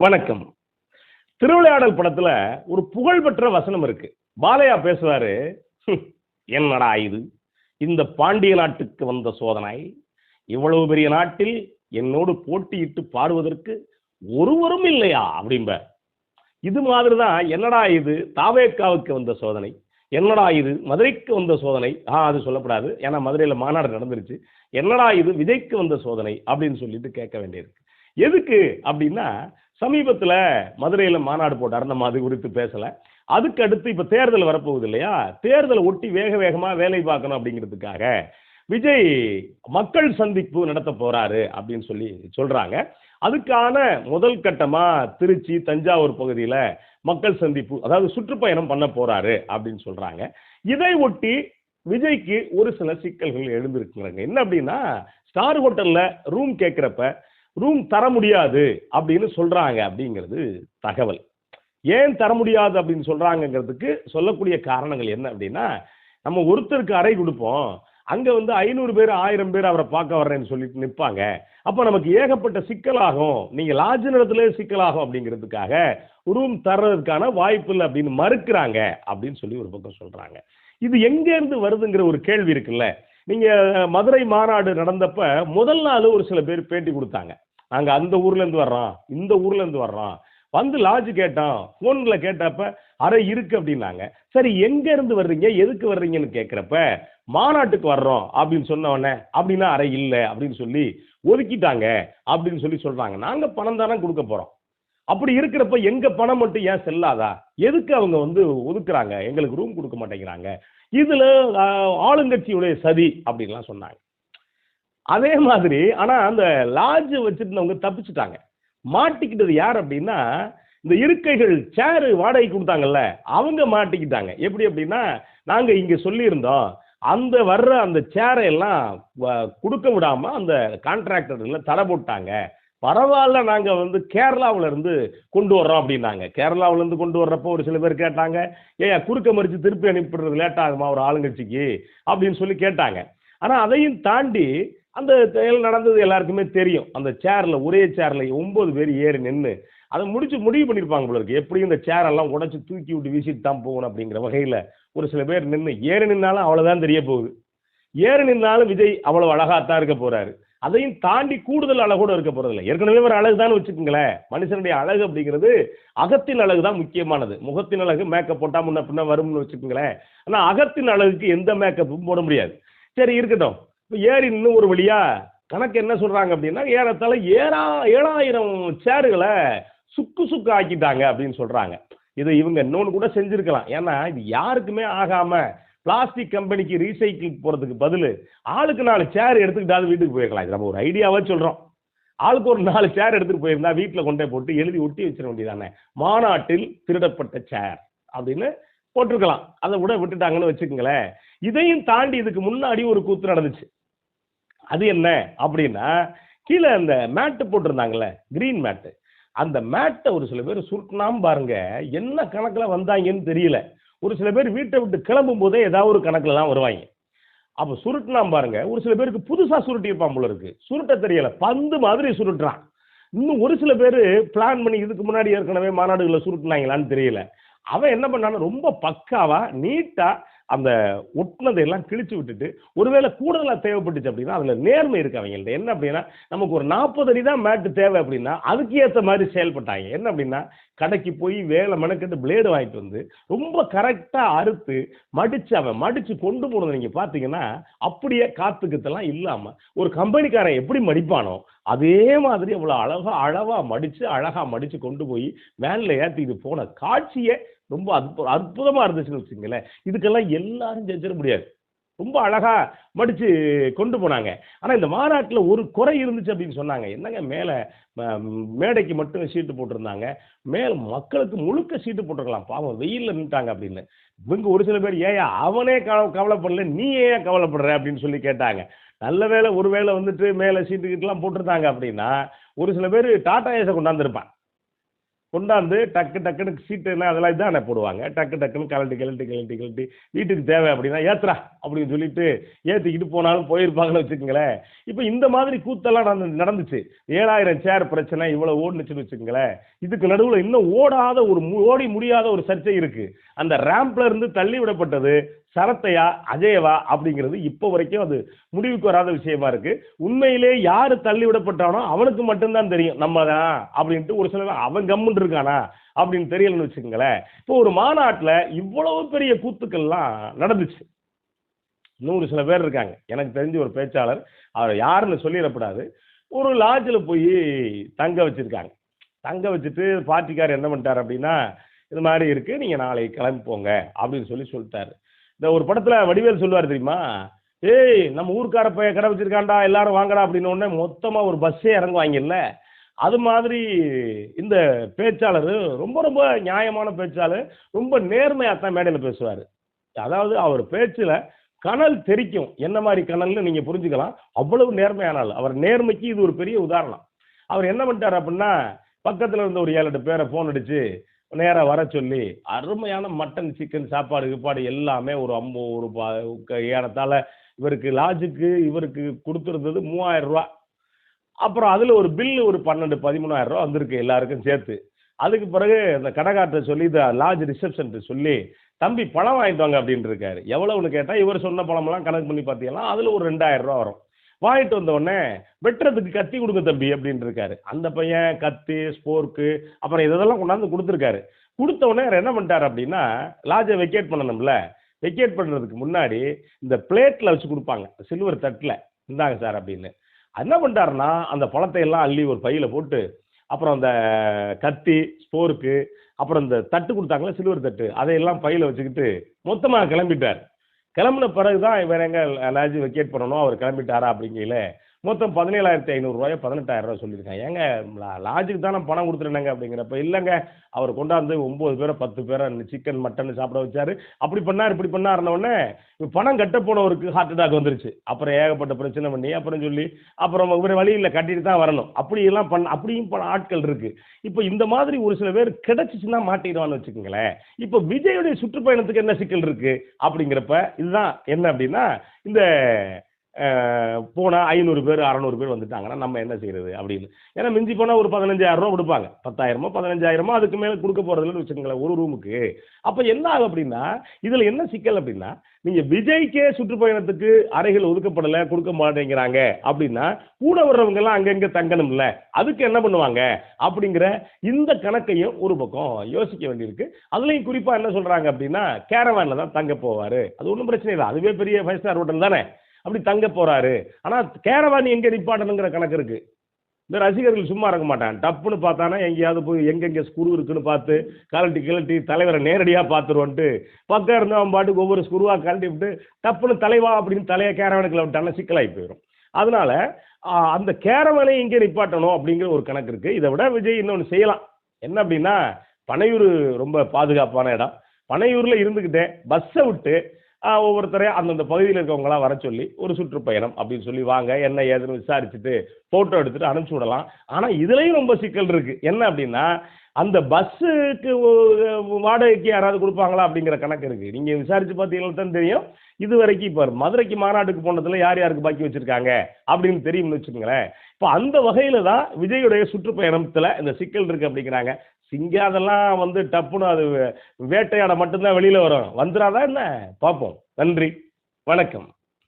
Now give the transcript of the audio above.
வணக்கம். திருவிளையாடல் படத்துல ஒரு புகழ்பெற்ற வசனம் இருக்கு. பாலையா பேசுவாரு என்னடா இது? இந்த பாண்டிய நாட்டுக்கு வந்த சோதனை? இவ்வளவு பெரிய நாட்டில் என்னோடு போட்டியிட்டு பாடுவதற்கு ஒருவரும் இல்லையா? அப்படிம்ப இது மாதிரி தான் என்னடா இது? தாவேக்காவுக்கு வந்த சோதனை? என்னடா இது? மதுரைக்கு வந்த சோதனை? ஆ அது சொல்லப்படாது. ஏன்னா மதுரையில் மாநாடு நடந்துருச்சு. என்னடா இது? விஜய்க்கு வந்த சோதனை? அப்படின்னு சொல்லிட்டு கேட்க வேண்டியிருக்கு எதுக்கு? அப்படின்னா சமீபத்தில் மதுரையில் மாநாடு போட்டார் நம்ம அது குறித்து பேசலை. அதுக்கு அடுத்து இப்போ தேர்தல் வரப்போகுது இல்லையா? தேர்தலை ஒட்டி வேக வேகமாக வேலை பார்க்கணும் அப்படிங்கிறதுக்காக விஜய் மக்கள் சந்திப்பு நடத்த போகிறாரு அப்படின்னு சொல்லி சொல்கிறாங்க அதுக்கான முதல் கட்டமாக திருச்சி தஞ்சாவூர் பகுதியில் மக்கள் சந்திப்பு அதாவது சுற்றுப்பயணம் பண்ண போகிறாரு அப்படின்னு சொல்கிறாங்க இதை ஒட்டி விஜய்க்கு ஒரு சில சிக்கல்கள் எழுந்திருக்குறாங்க என்ன அப்படின்னா ஸ்டார் ஹோட்டலில் ரூம் கேட்குறப்ப ரூம் தர முடியாது அப்படின்னு சொல்கிறாங்க அப்படிங்கிறது தகவல். ஏன் தர முடியாது அப்படின்னு சொல்கிறாங்கங்கிறதுக்கு சொல்லக்கூடிய காரணங்கள் என்ன அப்படின்னா நம்ம ஒருத்தருக்கு அறை கொடுப்போம். அங்கே வந்து ஐநூறு பேர் ஆயிரம் பேர் அவரை பார்க்க வர்றேன்னு சொல்லிட்டு நிற்பாங்க அப்போ நமக்கு ஏகப்பட்ட சிக்கலாகும். நீங்கள் லாஜ் இடத்துல சிக்கலாகும் அப்படிங்கிறதுக்காக ரூம் தர்றதுக்கான வாய்ப்பு இல்லை அப்படின்னு மறுக்கிறாங்க அப்படின்னு சொல்லி ஒரு பக்கம் சொல்கிறாங்க இது எங்கேருந்து வருதுங்கிற ஒரு கேள்வி இருக்குல்ல. நீங்கள் மதுரை மாநாடு நடந்தப்ப முதல் நாள் ஒரு சில பேர் பேட்டி கொடுத்தாங்க. நாங்கள் அந்த ஊர்ல இருந்து வர்றோம் இந்த ஊர்ல இருந்து வர்றோம் வந்து லாட்ஜ் கேட்டோம் ஃபோன்ல கேட்டப்ப அறை இருக்கு அப்படின்னாங்க. சரி எங்க இருந்து வர்றீங்க? எதுக்கு வர்றீங்கன்னு கேட்குறப்ப மாநாட்டுக்கு வர்றோம் அப்படின்னு சொன்ன உடனே அப்படின்னா அறை இல்லை அப்படின்னு சொல்லி ஒதுக்கிட்டாங்க அப்படின்னு சொல்லி சொல்றாங்க. நாங்க பணம் தானே கொடுக்க போறோம். அப்படி இருக்கிறப்ப எங்க பணம் மட்டும் ஏன் செல்லாதா? எதுக்கு அவங்க வந்து ஒதுக்குறாங்க? எங்களுக்கு ரூம் கொடுக்க மாட்டேங்கிறாங்க. இதுல ஆளுங்கட்சியுடைய சதி அப்படின்லாம் சொன்னாங்க. அதே மாதிரி ஆனா அந்த லாட்ஜ் வச்சிருந்தவங்க தப்பிச்சுட்டாங்க. மாட்டிக்கிட்டது யார் அப்படின்னா இந்த இருக்கைகள் சேரு வாடகை கொடுத்தாங்கல்ல அவங்க மாட்டிக்கிட்டாங்க. எப்படி அப்படின்னா நாங்க இங்க சொல்லியிருந்தோம் அந்த வர்ற அந்த சேரை எல்லாம் வ- கொடுக்க விடாம அந்த கான்ட்ராக்டர்ல தடை போட்டாங்க. பரவாயில்ல நாங்க வந்து கேரளாவுல இருந்து கொண்டு வர்றோம் அப்படின்னாங்க. கேரளாவிலேருந்து கொண்டு வர்றப்போ ஒரு சில பேர் கேட்டாங்க ஏன் குறுக்க மறிச்சு திருப்பி அனுப்பிடுறது லேட் ஆகுமா ஒரு ஆளுங்கட்சிக்கு? அப்படின்னு சொல்லி கேட்டாங்க. ஆனா அதையும் தாண்டி அந்த செயல் நடந்தது எல்லாருக்குமே தெரியும். அந்த சேரில் ஒரே சேரில் ஒம்பது பேர் ஏறி நின்று அதை முடிச்சு முடிவு பண்ணியிருப்பாங்க போல இருக்கு. எப்படியும் இந்த சேரெல்லாம் உடச்சி தூக்கி விட்டு வீசிட்டு தான் போகணும் அப்படிங்கிற வகையில் ஒரு சில பேர் நின்று ஏறி நின்னாலும் அவ்வளோதான் தெரிய போகுது. ஏறி நின்னாலும் விஜய் அவ்வளோ அழகாகத்தான் இருக்க போறாரு. அதையும் தாண்டி கூடுதல் அழகோடு இருக்க போகிறதில்ல ஏற்கனவே ஒரு அழகு தான் வச்சுக்கோங்களேன். மனுஷனுடைய அழகு அப்படிங்கிறது அகத்தின் அழகு தான் முக்கியமானது. முகத்தின் அழகு மேக்கப் போட்டால் முன்ன பின்ன வரும்னு வச்சுக்கோங்களேன். ஆனால் அகத்தின் அழகுக்கு எந்த மேக்கப்பும் போட முடியாது. சரி இருக்கட்டும். இப்போ ஏறி நின்று ஒரு வழியா கணக்கு என்ன சொல்றாங்க அப்படின்னா ஏறத்தாழ ஏழா ஏழாயிரம் சேருகளை சுக்கு சுக்கு ஆக்கிட்டாங்க அப்படின்னு சொல்றாங்க. இதை இவங்க இன்னொன்று கூட செஞ்சிருக்கலாம். ஏன்னா இது யாருக்குமே ஆகாம பிளாஸ்டிக் கம்பெனிக்கு ரீசைக்கிள் போறதுக்கு பதில் ஆளுக்கு நாலு சேர் எடுத்துக்கிட்டாவது வீட்டுக்கு போயிருக்கலாம் இது நம்ம ஒரு ஐடியாவாக சொல்றோம். ஆளுக்கு ஒரு நாலு சேர் எடுத்துட்டு போயிருந்தா வீட்டில் கொண்டே போட்டு எழுதி ஒட்டி வச்சிட வேண்டியதானே? மாநாட்டில் திருடப்பட்ட சேர் அப்படின்னு போட்டிருக்கலாம். அதை விட விட்டுட்டாங்கன்னு வச்சுக்கோங்களேன். இதையும் தாண்டி இதுக்கு முன்னாடி ஒரு கூத்து நடந்துச்சு. அது என்ன அப்படின்னா கீழே அந்த மேட்டு போட்டிருந்தாங்கல்ல கிரீன் மேட்டு. அந்த மேட்டை ஒரு சில பேர் சுருட்டினாம பாருங்க என்ன கணக்கில் வந்தாங்கன்னு தெரியல. ஒரு சில பேர் வீட்டை விட்டு கிளம்பும் போதே ஏதாவது ஒரு கணக்கில் தான் வருவாங்க. அப்போ சுருட்டினாம் பாருங்க ஒரு சில பேருக்கு புதுசாக சுருட்டியிருப்பான் போல இருக்கு. சுருட்ட தெரியல பந்து மாதிரி சுருட்டுறான். இன்னும் ஒரு சில பேர் பிளான் பண்ணி இதுக்கு முன்னாடி ஏற்கனவே மாநாடுகளை சுருட்டினாங்களான்னு தெரியல. அவன் என்ன பண்ணான்னு ரொம்ப பக்காவா நீட்டா அந்த ஒட்டினதையெல்லாம் கிழிச்சு விட்டுட்டு ஒருவேளை கூடுதலாக தேவைப்பட்டுச்சு அப்படின்னா அதில் நேர்மை இருக்கு அவங்கள்ட்ட. என்ன அப்படின்னா நமக்கு ஒரு நாற்பது அடி தான் மேட்டு தேவை அப்படின்னா அதுக்கு ஏற்ற மாதிரி செயல்பட்டாங்க. என்ன அப்படின்னா கடைக்கு போய் வேலை மெனக்கெட்டு பிளேடு வாங்கிட்டு வந்து ரொம்ப கரெக்டாக அறுத்து மடிச்சு அவன் மடிச்சு கொண்டு போனதை நீங்கள் பார்த்தீங்கன்னா அப்படியே காத்துக்கத்தெல்லாம் இல்லாமல் ஒரு கம்பெனிக்காரன் எப்படி மடிப்பானோ அதே மாதிரி அவ்வளோ அழகா அழகாக மடிச்சு அழகா மடிச்சு கொண்டு போய் வேனில் ஏற்றிக்கிட்டு போன காட்சியே ரொம்ப அற்பு அற்புதமா இருந்துச்சுன்னு வச்சுங்களேன் இதுக்கெல்லாம் எல்லாரும் செஞ்சிட முடியாது. ரொம்ப அழகா மடிச்சு கொண்டு போனாங்க. ஆனா இந்த மாநாட்டில் ஒரு குறை இருந்துச்சு அப்படின்னு சொன்னாங்க. என்னங்க மேலே மேடைக்கு மட்டும் சீட்டு போட்டிருந்தாங்க. மேல் மக்களுக்கு முழுக்க சீட்டு போட்டிருக்கலாம். பாவம் வெயில்ல நின்ட்டாங்க அப்படின்னு. இவங்க ஒரு சில பேர் ஏயா அவனே கவ கவலைப்படல. நீ ஏன் கவலைப்படுற? அப்படின்னு சொல்லி கேட்டாங்க. நல்ல வேளை ஒரு வேளை வந்துட்டு மேலே சீட்டு கிட்டலாம் போட்டிருந்தாங்க அப்படின்னா ஒரு சில பேர் டாடா ஏஸை கொண்டாந்துருப்பான் கொண்டாந்து டக்கு டக்குன்னு எல்லாம் அதெல்லாம் இதானே போடுவாங்க. டக்கு டக்குன்னு கழட்டி கழட்டி கழட்டி கழட்டி வீட்டுக்கு தேவை அப்படின்னா ஏத்துறா அப்படின்னு சொல்லிட்டு ஏற்றிக்கிட்டு போனாலும் போயிருப்பாங்கன்னு வச்சுக்கோங்களேன். இப்போ இந்த மாதிரி கூத்தெல்லாம் நடந்து நடந்துச்சு. ஏழாயிரம் சேர் பிரச்சனை இவ்வளோ ஓடுனுச்சுன்னு வச்சுக்கோங்களேன். இதுக்கு நடுவில் இன்னும் ஓடாத ஒரு மு- ஓடி முடியாத ஒரு சர்ச்சை இருக்குது அந்த ரேம்ப்ல இருந்து தள்ளி விடப்பட்டது சரத்தையா அஜயவா அப்படிங்கிறது இப்போ வரைக்கும் அது முடிவுக்கு வராத விஷயமா இருக்கு. உண்மையிலே யாரு தள்ளி விடப்பட்டானோ அவனுக்கு மட்டும்தான் தெரியும். நம்ம தான் அப்படின்ட்டு ஒரு சிலர் அவன் கம்முன் இருக்கானா அப்படின்னு தெரியலன்னு வச்சுக்கோங்களேன். இப்போ ஒரு மாநாட்டில் இவ்வளவு பெரிய கூத்துக்கள்லாம் நடந்துச்சு. நூறு சில பேர் இருக்காங்க. எனக்கு தெரிஞ்ச ஒரு பேச்சாளர் அவர் யாருன்னு சொல்லிடக்கூடாது ஒரு லாட்ஜில் போய் தங்க வச்சுருக்காங்க. தங்க வச்சுட்டு பார்ட்டிக்கார் என்ன பண்ணிட்டார் அப்படின்னா இது மாதிரி இருக்குது நீங்கள் நாளைக்கு கிளம்பி போங்க. அப்படின்னு சொல்லி சொல்லிட்டாரு. இந்த ஒரு படத்துல வடிவேல் சொல்லுவார் தெரியுமா? ஏய் நம்ம ஊர்க்கார பையன் கடை வச்சிருக்கான்டா எல்லாரும் வாங்கடா அப்படின்னு உடனே மொத்தமா ஒரு பஸ்ஸே இறங்குவாங்கல்ல அது மாதிரி இந்த பேச்சாளர் ரொம்ப ரொம்ப நியாயமான பேச்சாளர் ரொம்ப நேர்மையாக தான் மேடையில் பேசுவார். அதாவது அவர் பேச்சில் கனல் தெரிக்கும். என்ன மாதிரி கனல்னு நீங்கள் புரிஞ்சுக்கலாம். அவ்வளவு நேர்மையானால் அவர் நேர்மைக்கு இது ஒரு பெரிய உதாரணம். அவர் என்ன பண்ணிட்டார் அப்படின்னா பக்கத்தில் இருந்த ஒரு ஏழு எட்டு பேரை ஃபோன் அடித்து நேராக வர சொல்லி அருமையான மட்டன் சிக்கன் சாப்பாடு கிப்பாடு எல்லாமே ஒரு அம்பு ஒரு பா க- இவருக்கு லாட்ஜுக்கு இவருக்கு கொடுத்துருந்தது மூவாயிரம் ரூபா. அப்புறம் அதில் ஒரு பில்லு ஒரு பன்னெண்டு பதிமூணாயிரம் ரூபா வந்திருக்கு எல்லாருக்கும் சேர்த்து. அதுக்கு பிறகு அந்த கடைக்கார்ட்ட சொல்லி இந்த லாட்ஜ் ரிசப்ஷன்ட்டு சொல்லி தம்பி பணம் வாங்கிட்டு வாங்க அப்படின்ட்டு இருக்காரு. எவ்வளவுன்னு கேட்டால் இவர் சொன்ன பழமெல்லாம் கணக்கு பண்ணி பார்த்தீங்கன்னா அதில் ஒரு ரெண்டாயிரம் ரூபா வரும். வாங்கிட்டு வந்த உடனே வெட்டுறதுக்கு கத்தி கொடுங்க தம்பி அப்படின்னு இருக்காரு. அந்த பையன் கத்தி ஸ்போர்க்கு அப்புறம் இதெல்லாம் கொண்டாந்து கொடுத்துருக்காரு. கொடுத்த உடனே அவர் என்ன பண்ணிட்டார் அப்படின்னா லாட்ஜை வெக்கேட் பண்ணணும்ல. வெக்கேட் பண்ணுறதுக்கு முன்னாடி இந்த பிளேட்டில் வச்சு கொடுப்பாங்க. சில்வர் தட்டில். இந்தாங்க சார் அப்படின்னு. என்ன பண்ணிட்டாருன்னா அந்த பழத்தை எல்லாம் அள்ளி ஒரு பையில் போட்டு அப்புறம் அந்த கத்தி ஸ்போர்க்கு அப்புறம் இந்த தட்டு கொடுத்தாங்களே சில்வர் தட்டு அதையெல்லாம் பையில் வச்சுக்கிட்டு மொத்தமாக கிளம்பிட்டார். கிளம்புன பிறகு தான் இவர் எங்கே லாட்ஜ் வெக்கேட் பண்ணணும்? அவர் கிளம்பிட்டாரா அப்படிங்கல மொத்தம் பதினேழாயிரத்தி ஐநூறுரூவாயோ பதினெட்டாயிரம் ரூபாய் சொல்லியிருக்காங்க. ஏங்க லாஜுக்கு தானே நான் பணம் கொடுத்துருந்தேங்க அப்படிங்கிறப்ப இல்லைங்க. அவர் கொண்டாந்து ஒம்பது பேரை பத்து பேரை சிக்கன் மட்டன் சாப்பிட வச்சாரு. அப்படி பண்ணார் இப்படி பண்ணாருன்ன உடனே பணம் கட்ட போனவருக்கு ஹார்ட் அட்டாக் வந்துருச்சு. அப்புறம் ஏகப்பட்ட பிரச்சனை பண்ணி அப்புறம் சொல்லி அப்புறம் இவர் வழியில் கட்டிட்டு தான் வரணும். அப்படி எல்லாம் பண்ண அப்படியும் பல ஆட்கள் இருக்கு. இப்போ இந்த மாதிரி ஒரு சில பேர் கிடைச்சிச்சுன்னா மாட்டிடுவான்னு வச்சுக்கோங்களேன். இப்போ விஜயுடைய சுற்றுப்பயணத்துக்கு என்ன சிக்கல் இருக்கு? அப்படிங்கிறப்ப இதுதான் என்ன அப்படின்னா இந்த போனால் ஐநூறு பேர் அறநூறு பேர் வந்துட்டாங்கன்னா நம்ம என்ன செய்யறது அப்படின்னு. ஏன்னா மிஞ்சி போனால் ஒரு பதினஞ்சாயிரரூவா கொடுப்பாங்க. பத்தாயிரமோ பதினஞ்சாயிரமோ அதுக்கு மேலே கொடுக்க போகிறதுல வச்சுக்கோங்களேன் ஒரு ரூமுக்கு. அப்போ என்ன ஆகும் அப்படின்னா இதில் என்ன சிக்கல் அப்படின்னா நீங்கள் விஜய்க்கே சுற்றுப்பயணத்துக்கு அறைகள் ஒதுக்கப்படலை கொடுக்க மாட்டேங்கிறாங்க அப்படின்னா கூட வர்றவங்கெல்லாம் அங்கங்கே தங்கணும்ல அதுக்கு என்ன பண்ணுவாங்க? அப்படிங்கிற இந்த கணக்கையும் ஒரு பக்கம் யோசிக்க வேண்டியிருக்கு. அதுலேயும் குறிப்பாக என்ன சொல்கிறாங்க அப்படின்னா கேரவானில் தான் தங்க போவார். அது ஒன்றும் பிரச்சனை இல்லை. அதுவே பெரிய ஃபைவ் ஸ்டார் ஹோட்டல் தானே. அப்படி தங்க போறாரு. ஆனா கேரவாணி எங்க நிப்பாட்டணுங்கிற கணக்கு இருக்கு. இந்த ரசிகர்கள் சும்மா இருக்க மாட்டான் டப்புன்னு பார்த்தானா எங்கேயாவது போய் எங்கெங்கே ஸ்குரு இருக்குன்னு பார்த்து கழட்டி கிளட்டி தலைவரை நேரடியாக பார்த்துருவோன்ட்டு பக்கம் இருந்து அவன் பாட்டுக்கு ஒவ்வொரு ஸ்குருவாக கழட்டி விட்டு டப்புன்னு தலைவா அப்படின்னு தலையை கேரவனுக்குள்ள விட்டானா சிக்கலாகி போயிடும் அதனால அந்த கேரவனை இங்கே நிப்பாட்டணும் அப்படிங்கிற ஒரு கணக்கு இருக்குது இதை விட விஜய் இன்னொன்று செய்யலாம். என்ன அப்படின்னா பனையூர் ரொம்ப பாதுகாப்பான இடம். பனையூரில் இருந்துக்கிட்டே பஸ்ஸை விட்டு ஒவ்வொருத்தரையும் அந்தந்த பகுதியில் இருக்கவங்களாம் வர சொல்லி ஒரு சுற்றுப்பயணம் அப்படின்னு சொல்லி வாங்க என்ன ஏதுன்னு விசாரிச்சுட்டு ஃபோட்டோ எடுத்துட்டு அனுப்பிச்சி விடலாம். ஆனால் இதுலேயும் ரொம்ப சிக்கல் இருக்கு. என்ன அப்படின்னா அந்த பஸ்ஸுக்கு வாடகைக்கு யாராவது கொடுப்பாங்களா அப்படிங்கிற கணக்கு இருக்கு. நீங்க விசாரிச்சு பார்த்தீங்கன்னா தான் தெரியும். இது வரைக்கும் இப்போ மதுரைக்கு மாநாட்டுக்கு போனதுல யார் யாருக்கு பாக்கி வச்சிருக்காங்க அப்படின்னு தெரியும்னு வச்சுக்கோங்களேன். இப்போ அந்த வகையில தான் விஜயுடைய சுற்றுப்பயணத்துல இந்த சிக்கல் இருக்கு அப்படிங்கிறாங்க. சிங்காதெல்லாம் வந்து டப்புன்னு அது வேட்டையாட மட்டும்தான் வெளியில் வரும். வந்துடாதா என்ன? பார்ப்போம். நன்றி. வணக்கம்.